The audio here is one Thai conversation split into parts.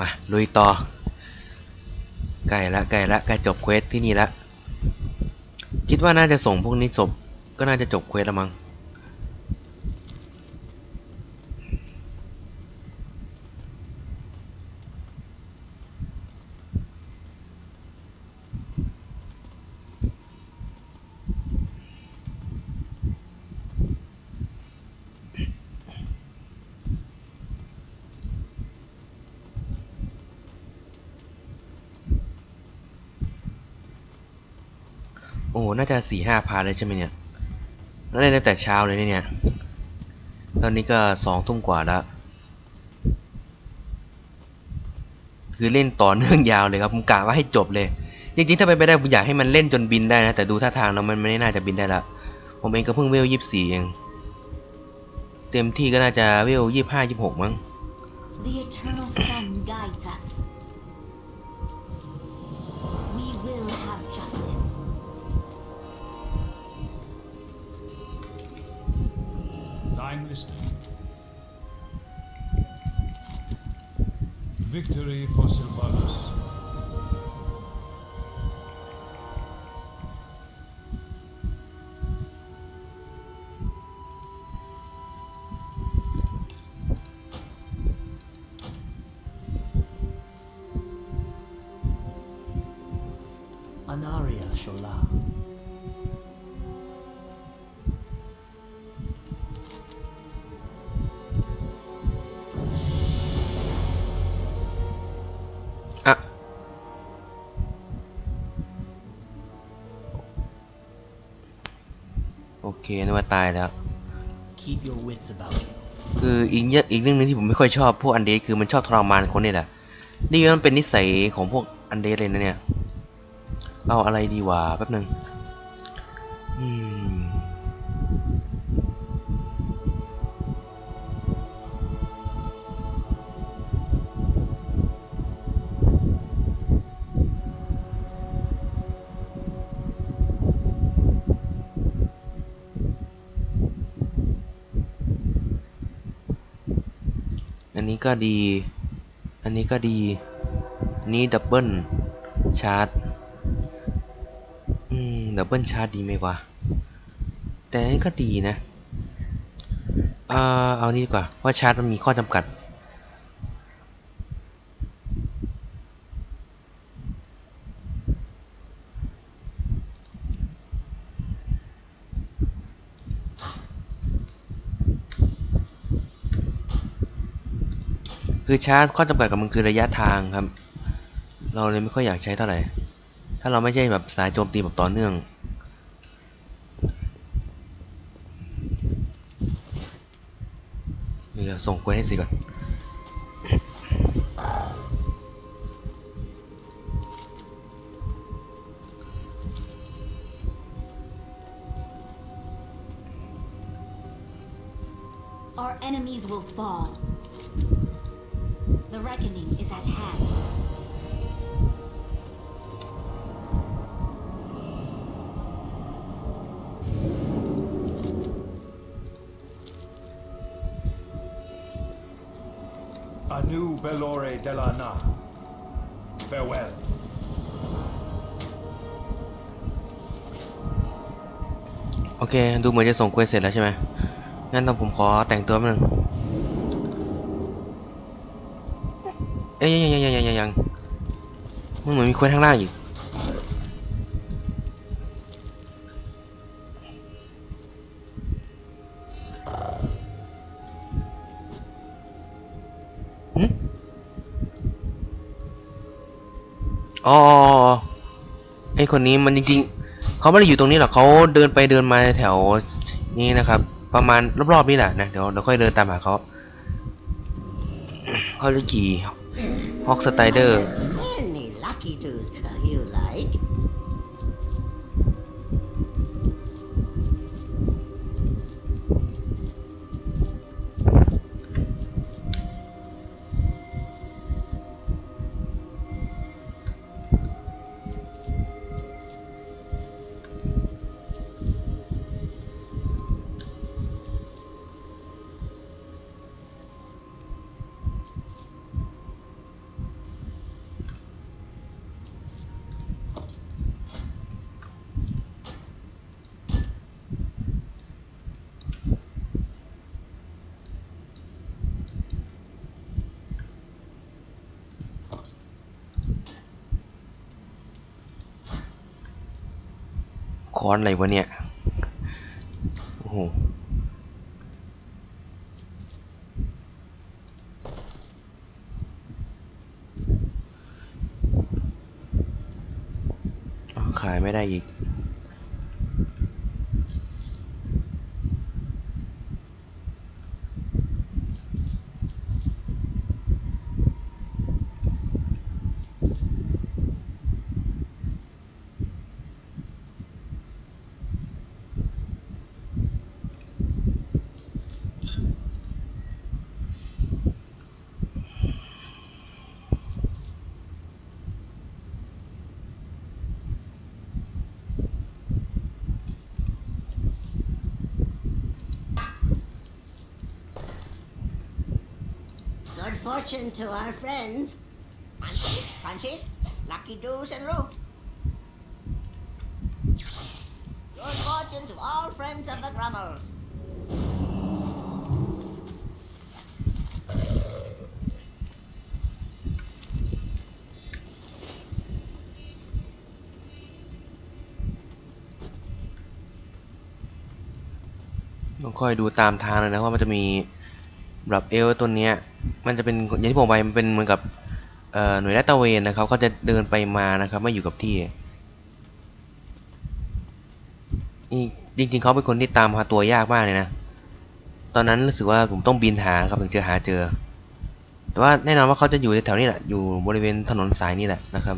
มาลุยต่อ ใกล้ละใกล้ละใกล้จบเควสที่นี่ละ คิดว่าน่าจะส่งพวกนี้จบ ก็น่าจะจบเควสละมั้ง สี่ห้าพาร์ทเลยใช่ไหมเนี่ยแล้วเล่นตั้งแต่เช้าเลยเนี่ย ตอนนี้ก็สองทุ่มกว่าแล้ว คือเล่นต่อเนื่องยาวเลยครับ ผมกะว่าให้จบเลย จริงๆ ถ้าไปนไปได้ผมอยากให้มันเล่นจนบินได้นะ แต่ดูท่าทางแล้วมันไม่น่าจะบินได้ละ ผมเองก็เพิ่งเวลยี่สี่เอง เต็มที่ก็น่าจะเวลยี่ห้ายี่หกมั้ง The eternal sun guides us. Victory for Silvanus. โอเคนึกว่าตายแล้ว Keep your wits about you. คืออีกเยอะอีกเรื่องหนึงที่ผมไม่ค่อยชอบพวกอันเดสคือมันชอบทรมานคนนี่แหละ นี่ก็มันเป็นนิสัยของพวกอันเดสเลยนะเนี่ย เอาอะไรดีวะแป๊บหนึง อืม ก็ดี อันนี้ก็ดี อันนี้ดับเบิลชาร์จ อืม ดับเบิลชาร์จดีไหมวะ แต่อันนี้ก็ดีนะ อ่า เอานี่ดีกว่า ว่าชาร์จมันมีข้อจำกัด คือชาร์จข้อจำกัดกับมันคือระยะทางครับ เราเลยไม่ค่อยอยากใช้เท่าไหร่ ถ้าเราไม่ใช่แบบสายโจมตีแบบต่อเนื่อง เดี๋ยวส่งควยให้สิก่อน Anu Belore Delana. Farewell. โอเค ดูเหมือนจะส่งเควสเสร็จแล้วใช่ไหม งั้นตอนผมขอแต่งตัวแป๊บนึงเอ้ยยังยังยังยังยังยังมันเหมือนมีเควสข้างล่างอยู่ อคนนี้มันจริงๆเขาไม่ได้อยู่ตรงนี้หรอกเขาเดินไปเดินมาแถวนี้นะครับ ประมาณรอบๆนี่แหละนะเดี๋ยวเราค่อยเดินตามหาเขาเขาจะขี่ฮอกสไตเดอร์ ค้อนอะไรวะเนี่ย โอ้โห ขายไม่ได้อีก Good fortune to our friends. Punches, punches, lucky doos and root. Good fortune to all friends of the Grummels. ต้องคอยดูตามทางเลยนะว่ามันจะมีแบบเอลตัวเนี้ย มันจะเป็นอย่างที่ผมไปมันเป็นเหมือนกับหน่วยลาดตระเวนนะครับเขาจะเดินไปมานะครับไม่อยู่กับที่นี่จริงๆเขาเป็นคนที่ตามหาตัวยากมากเลยนะตอนนั้นรู้สึกว่าผมต้องบินหาครับถึงจะหาเจอ แต่ว่าแน่นอนว่าเขาจะอยู่แถวนี้แหละอยู่บริเวณถนนสายนี่แหละนะครับ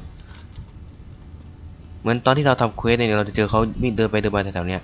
เหมือนตอนที่เราทำเควสเนี่ยเราจะเจอเขาวิ่งเดินไปเดินมาแถวๆเนี้ย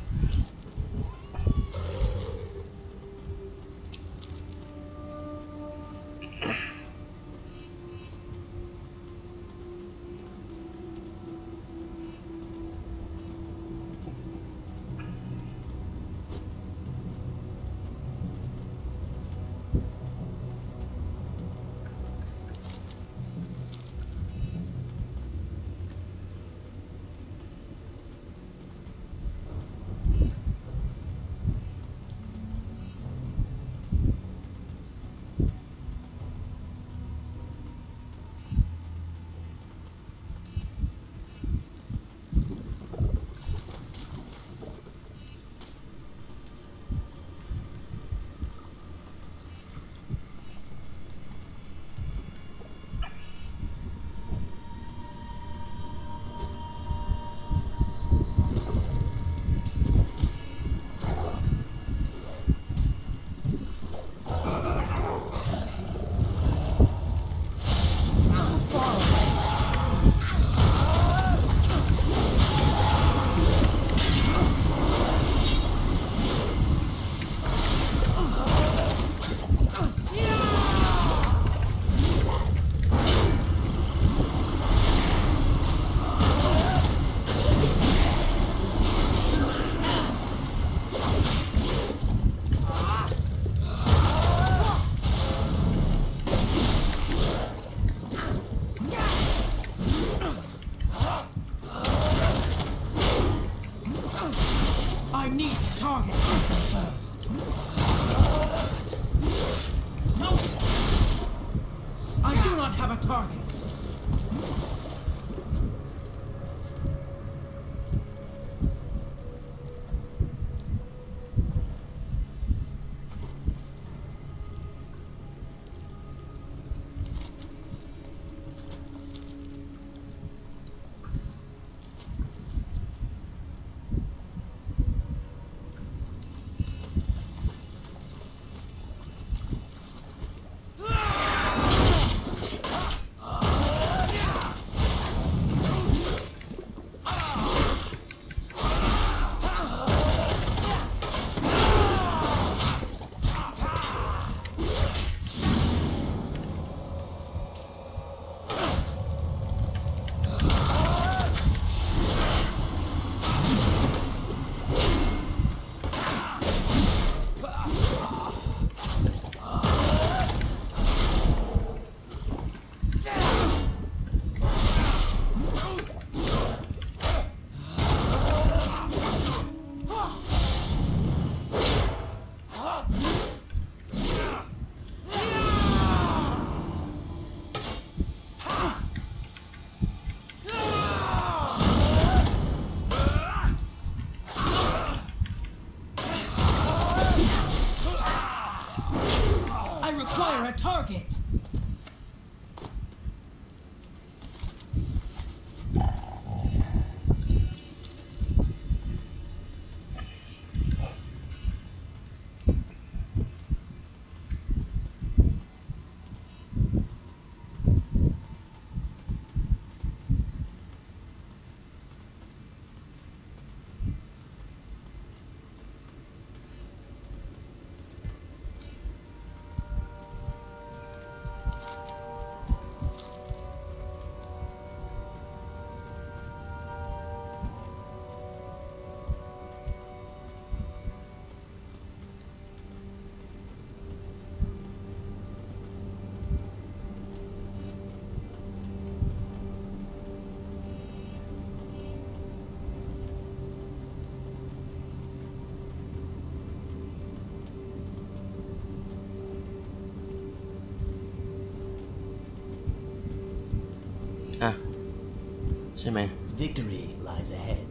ใช่ไหม Victory lies ahead.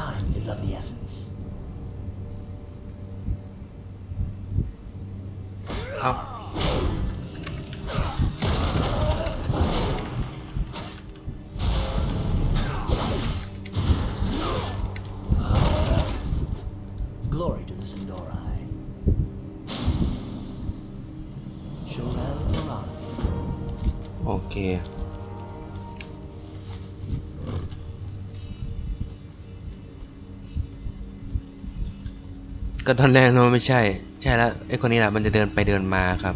Time is of the essence. เอา Glory to the Sindori. Shorel Oran. โอเค ก็ตอนแรกนึกว่าไม่ใช่ ใช่แล้วไอ้คนนี้แหละมันจะเดินไปเดินมาครับ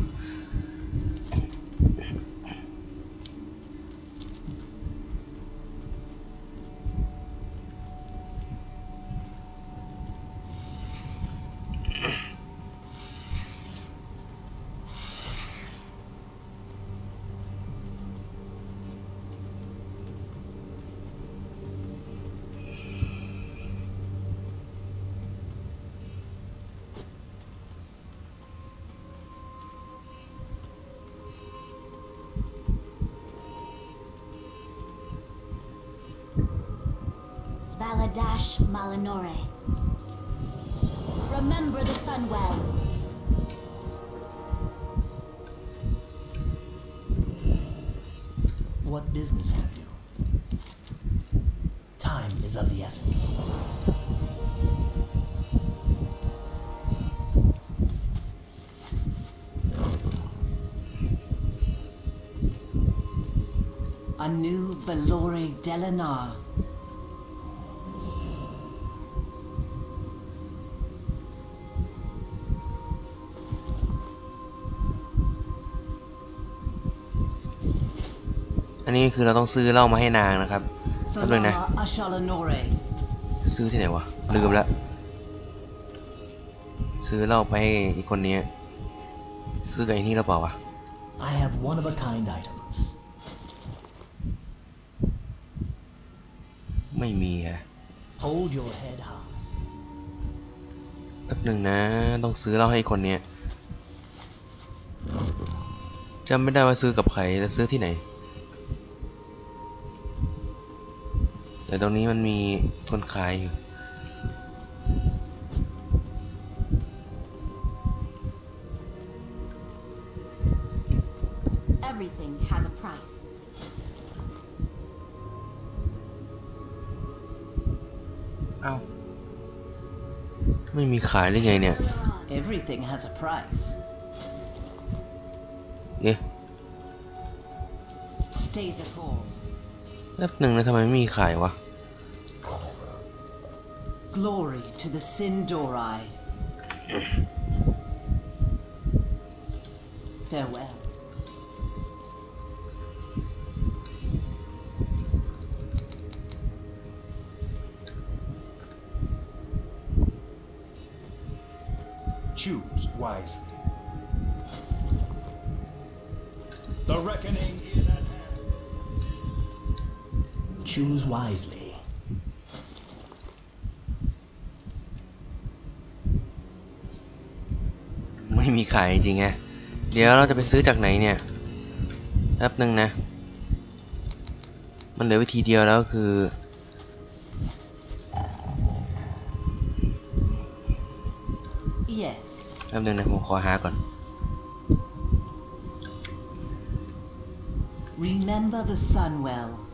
Baladash Malinore. Remember the Sunwell. What business have you? Time is of the essence. Anu Belore Delanar. คือเราต้องซื้อเหล้ามาให้นางนะครับแป๊บนึงนะ Salama Ashalanore. ซื้อที่ไหนวะ ลืมแล้วซื้อเหล้าไปให้อีกคนนี้ ซื้อกับไอ้นี่แล้วเปล่าวะ I have one of a kind items. ไม่มีอะ Hold your head high. แป๊บหนึ่งนะ ต้องซื้อเหล้าให้อีกคนเนี้ยจำไม่ได้ว่าซื้อกับใครจะซื้อที่ไหน แต่ตรงนี้มันมีคนขายอยู่ Everything has a price. เอ้าไม่มีขายหรือไงเนี่ย Everything has a price. เอ๊ะ Stay the course. แป๊บหนึ่งนะทำไมไม่มีขายวะ Glory to the Sindori. Farewell. Choose wisely. The reckoning is at hand. Choose wisely. ม่มีขายจริงไงเดี๋ยวเราจะไปซื้อจากไหนเนี่ยแป๊บหนึ่งนะ มันเหลือวิธีเดียวแล้วคือ Yes. แป๊บหนึ่งนะผมขอหาก่อน Remember the Sunwell. เ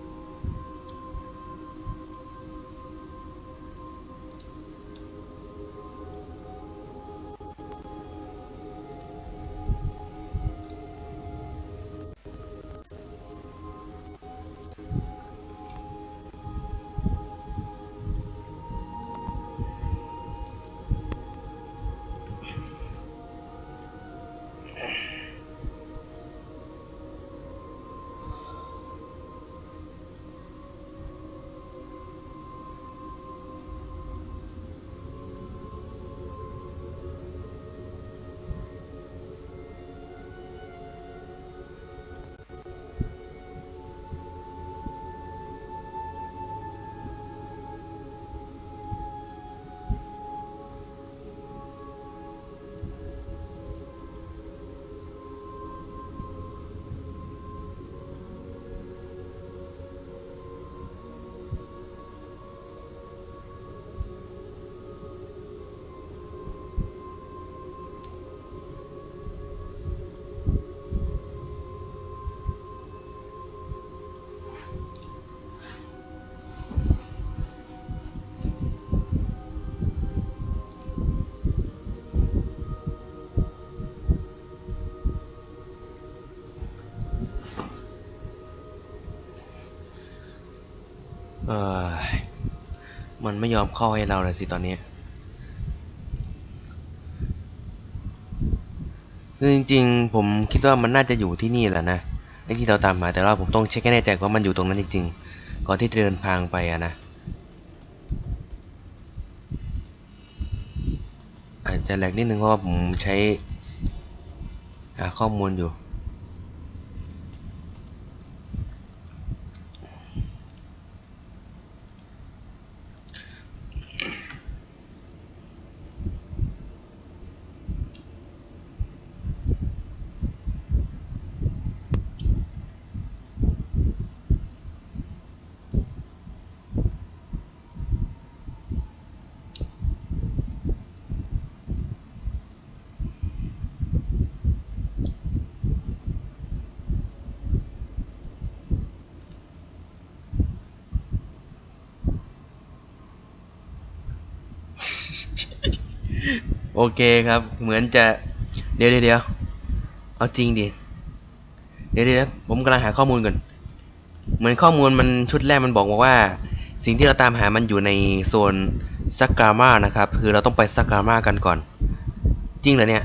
มันไม่ยอมเข้าให้เราเลยสิตอนนี้คือจริงๆ ผมคิดว่ามันน่าจะอยู่ที่นี่แหละนะไอ้ที่เราตามหาแต่ว่าผมต้องเช็คให้แน่ใจว่ามันอยู่ตรงนั้นจริงๆ ก่อนที่จะเดินทางไปอะนะอาจจะแหลกนิดนึงเพราะว่าผมใช้หาข้อมูลอยู่ โอเคครับ เหมือนจะเดี๋ยวเดี๋ยวเอาจริงดิเดี๋ยวเดี๋ยวผมกำลังหาข้อมูลก่อนเหมือนข้อมูลมันชุดแรกมันบอกมาว่า สิ่งที่เราตามหามันอยู่ในโซนซักกามานะครับ คือเราต้องไปซักกามากันก่อน จริงเหรอเนี่ย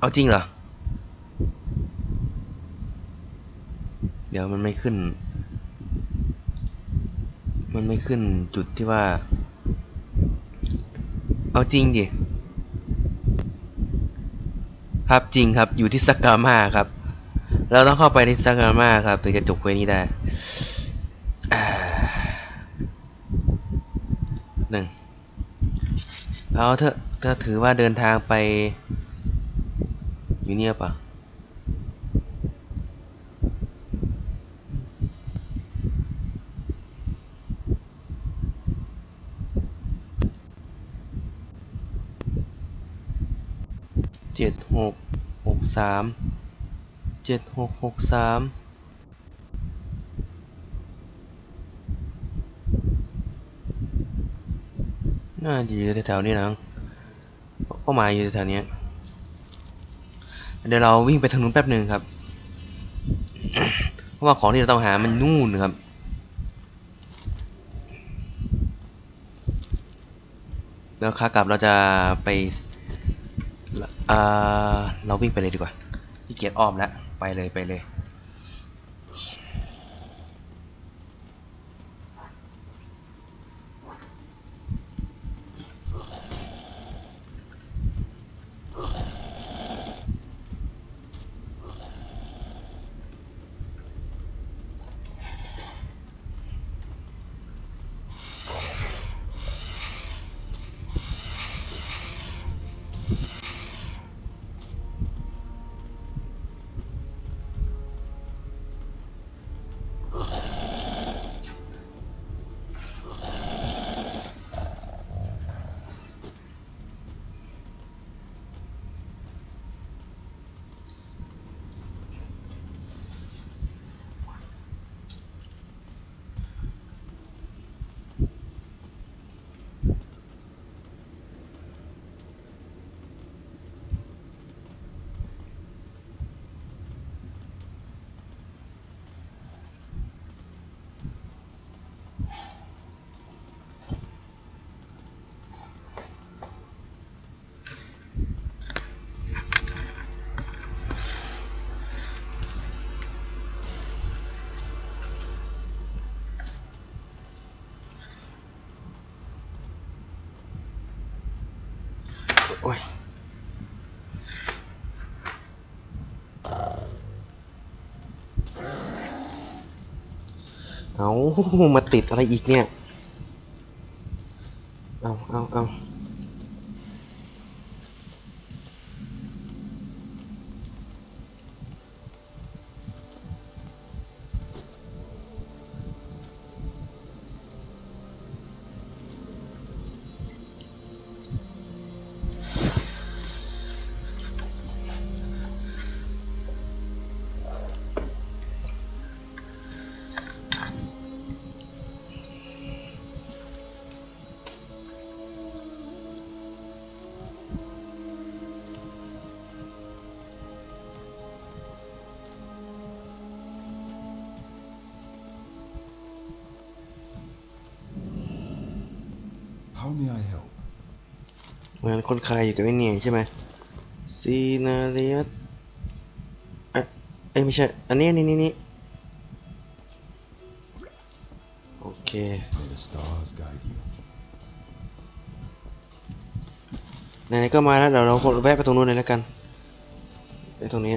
เอาจริงเหรอ เดี๋ยวมันไม่ขึ้น มันไม่ขึ้นจุดที่ว่า เอาจริงดิ ครับจริงครับอยู่ที่ซักกามาครับ เราต้องเข้าไปในซักกามาครับถึงจะจบเควสนี้ได้หนึ่งเอาเถอะถ้าถือว่าเดินทางไปอยู่เนี่ยปะ เจ็ดหกหกสามเจ็ดหกหกสามน่าจะอยู่แถวๆนี้นะเป้าหมายอยู่แถวๆเนี้ยเดี๋ยวเราวิ่งไปทางนู้นแป๊บหนึ่งครับ เพราะว่าของที่เราต้องหามันนู่นครับแล้วขากลับเราจะไป เราวิ่งไปเลยดีกว่าพี่เกียจอ้อมแล้วไปเลยไปเลย โอ้ยเอามาติดอะไรอีกเนี่ย เอาเอาเอา How may I help? เหมือนคนคายอยู่กับไอ้เนี่ยใช่ไหมซีนาเรียสอะเอ้ยไม่ใช่ อันนี้อันนี้นี่นี่โอเค May the stars guide you. ไหนๆก็มาแล้วเดี๋ยวเราแวะไปตรงนู้นเลยแล้วกันไปตรงนี้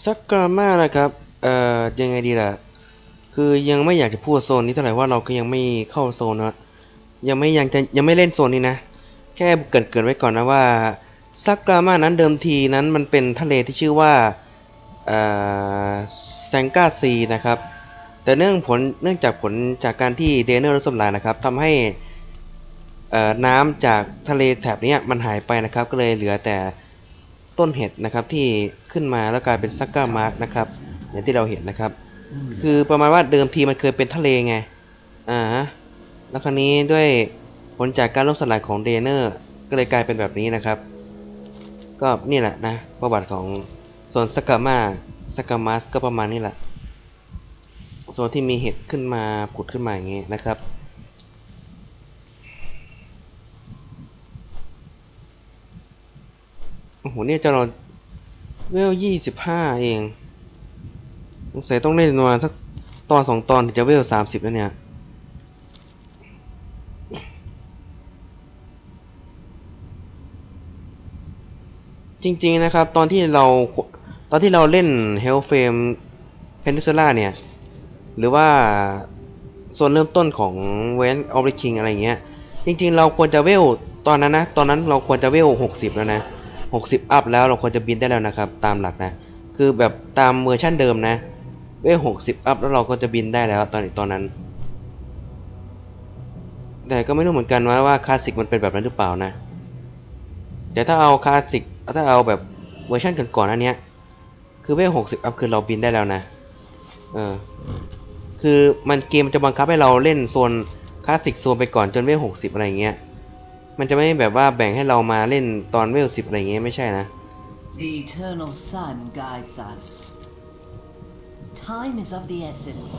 สักกรามานะครับ เอ่อ ยังไงดีล่ะ คือยังไม่อยากจะพูดโซนนี้เท่าไหร่ว่าเราก็ยังไม่เข้าโซนนะ ยังไม่ยังจะยังไม่เล่นโซนนี้นะ แค่เกินเกินไว้ก่อนนะว่าซักกรามานั้นเดิมทีนั้นมันเป็นทะเลที่ชื่อว่า เอ่อ แซงกาซีนะครับ แต่เนื่องผลเนื่องจากผลจากการที่เดนเนอร์รสมลายนะครับทำให้ เอ่อ น้ำจากทะเลแถบนี้มันหายไปนะครับ ก็เลยเหลือแต่ ต้นเห็ดนะครับที่ขึ้นมาแล้วกลายเป็นซักกามาร์กนะครับอย่างที่เราเห็นนะครับ คือประมาณว่าเดิมทีมันเคยเป็นทะเลไงอ่าฮะแล้วคราวนี้ด้วยผลจากการล่มสลายของเดเนอร์ก็เลยกลายเป็นแบบนี้นะครับ ก็นี่แหละนะประวัติของโซนสกามาสกามาสก็ประมาณนี้แหละโซนที่มีเห็ดขึ้นมาผุดขึ้นมาอย่างงี้นะครับ โอ้โหเนี่ยเจะเราเวลยี่สิบห้าเองสงสัยต้องเล่นประมาณสักตอนสองตอนถึงจะเวลสามสิบแล้วเนี่ยจริงๆนะครับ ตอนที่เราตอนที่เราเล่น Hell Frame Peninsula เนี่ย หรือว่าโซนเริ่มต้นของ w e n of the King อะไรเงี้ย จริงๆ เราควรจะเวลตอนนั้นนะ ตอนนั้นเราควรจะเวล 60 แล้วนะ 60 อัพแล้วเราควรจะบินได้แล้วนะครับ ตามหลักนะ คือแบบตามเวอร์ชั่นเดิมนะ เวล60 อัพแล้วเราก็จะบินได้แล้วตอนตอนนั้น แต่ก็ไม่รู้เหมือนกันว่าว่าคลาสสิกมันเป็นแบบนั้นหรือเปล่านะ แต่ถ้าเอาคลาสสิกถ้าเอาแบบเวอร์ชันก่อนๆอันเนี้ย คือเวล60 อัพคือเราบินได้แล้วนะ เออ คือมันเกมมันจะบังคับให้เราเล่นโซนคลาสสิกโซนไปก่อนจนเวล60 อะไรเงี้ย มันจะไม่แบบว่าแบ่งให้เรามาเล่นตอนเวลสิบอะไรเงี้ยไม่ใช่นะ The eternal sun guides us. Time is of the essence.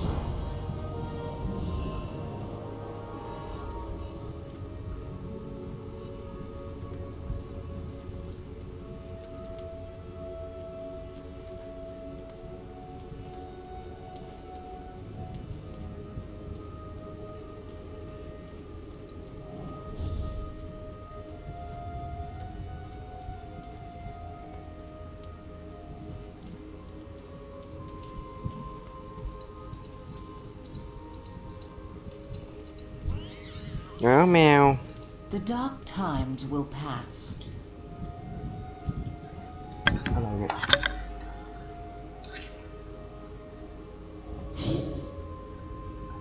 อ้าวแมว The dark times will pass. อะไรเนี่ย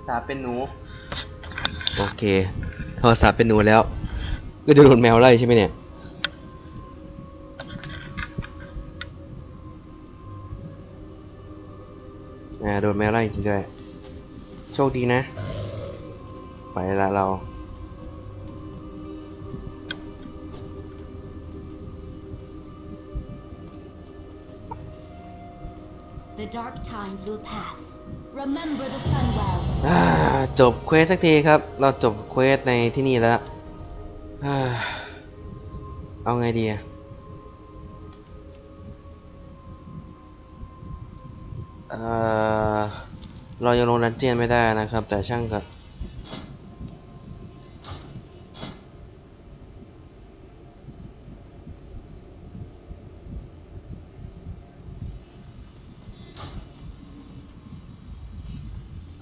สาเป็นหนู โอเคทอสาเป็นหนูแล้ว ก็จะโดนแมวไล่ใช่ไหมเนี่ย อ่า โดนแมวไล่จริงด้วย โชคดีนะ ไปละเรา dark times will pass. Remember the sun well. จบเควสสักทีครับ เราจบเควสในที่นี่แล้วเอาไงดีอะเอ่อเรายังลงดันเจียนไม่ได้นะครับ แต่ช่างกับ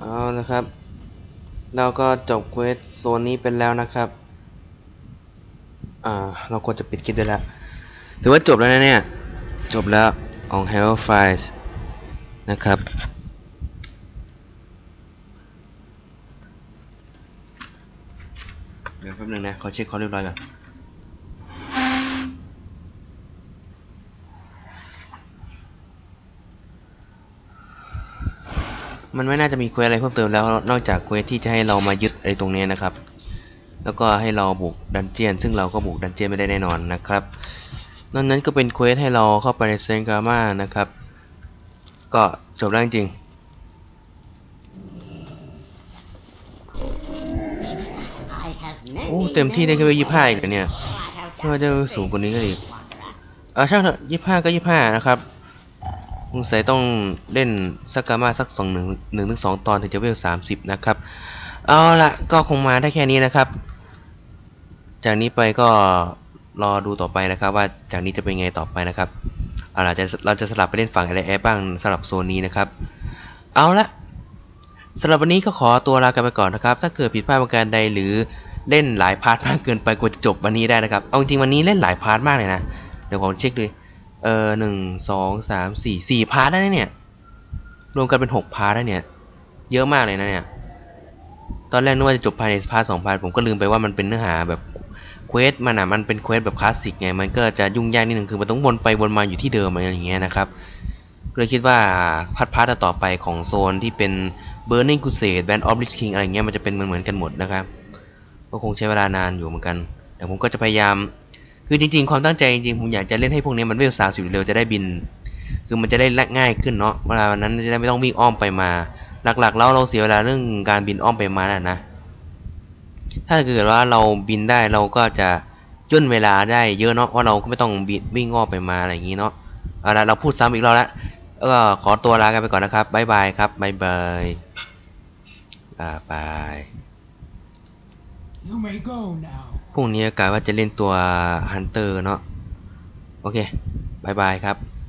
เอาละครับ เราก็จบเควสโซนนี้เป็นแล้วนะครับ อ่า เราควรจะปิดคลิปได้แล้วถือว่าจบแล้วนะเนี่ย จบแล้วของ Hellfire นะครับ เดี๋ยวแป๊บนึงนะ ขอเช็คขาเรียบร้อยก่อน มันไม่น่าจะมีเควสอะไรเพิ่มเติมแล้ว นอกจากเควสที่จะให้เรามายึดไอ้ตรงนี้นะครับ แล้วก็ให้เราบุกดันเจียน ซึ่งเราก็บุกดันเจียนไม่ได้แน่นอนนะครับนอกนั้นก็เป็นเควสให้เราเข้าไปในเซนกามานะครับ ก็จบแล้วจริงโอ้เต็มที่ได้แค่เวลยี่ห้าอีกเนี่ย I have ถ้าจะสูงกว่านี้ก็ดี wanderer. เออช่างเถอะยี่ห้าก็ยี่ห้านะครับ สงสัยต้องเล่นสักกามาสักสองหนึ่งหนึ่งถึงสองตอนถึงจะเวลสามสิบนะครับ เอาละก็คงมาได้แค่นี้นะครับ จากนี้ไปก็รอดูต่อไปนะครับ ว่าจากนี้จะเป็นไงต่อไปนะครับเอาล่ะจะเราจะสลับไปเล่นฝั่งอะไรแอร์บ้างสำหรับโซนนี้นะครับ เอาละสำหรับวันนี้ก็ขอตัวลากันไปก่อนนะครับ ถ้าเกิดผิดพลาดประการใดหรือเล่นหลายพาร์ทมากเกินไปกว่าจะจบวันนี้ได้นะครับ เอาจริงวันนี้เล่นหลายพาร์ทมากเลยนะ เดี๋ยวผมเช็คดู เออหนึ่งสองสามสี่สี่พาร์ทได้วเนี่ย รวมกันเป็นหกพาร์ทแล้วเนี่ย เยอะมากเลยนะเนี่ย ตอนแรกนึกว่าจะจบภายในพาร์ทสองพาร์ทผมก็ลืมไปว่ามันเป็นเนื้อหาแบบเควสมันอะมันเป็นเควสแบบคลาสสิกไง มันก็จะยุ่งยากนิดนึงคือมันต้องวนไปวนมาอยู่ที่เดิมอะไรอย่างเงี้ยนะครับเลยคิดว่าพาร์ทพาร์ทต่อไปของโซนที่เป็น Burning Crusade Band of Lich King อะไรเงี้ยมันจะเป็นเหมือนเหมือนกันหมดนะครับ ก็คงใช้เวลานานอยู่เหมือนกัน แต่ผมก็จะพยายาม คือจริงๆ ความตั้งใจจริงๆผมอยากจะเล่นให้พวกนี้มันเวลสามสิบเร็วจะได้บิน คือมันจะได้ง่ายขึ้นเนาะเวลาวันนั้นจะได้ไม่ต้องวิ่งอ้อมไปมา หลักๆ แล้วเราเสียเวลาเรื่องการบินอ้อมไปมาน่ะนะ ถ้าเกิดว่าเราบินได้เราก็จะย่นเวลาได้เยอะเนาะเพราะเราก็ไม่ต้องบินวิ่งอ้อมไปมาอะไรอย่างนี้เนาะเอาละเราพูดซ้ำอีกรอบล้วก็ขอตัวลากันไปก่อนนะครับบ๊ายบายครับบ๊ายบายบ๊ายบาย You may go now. พรุ่งนี้กะว่าจะเล่นตัวฮันเตอร์เนาะโอเคบายบายครับ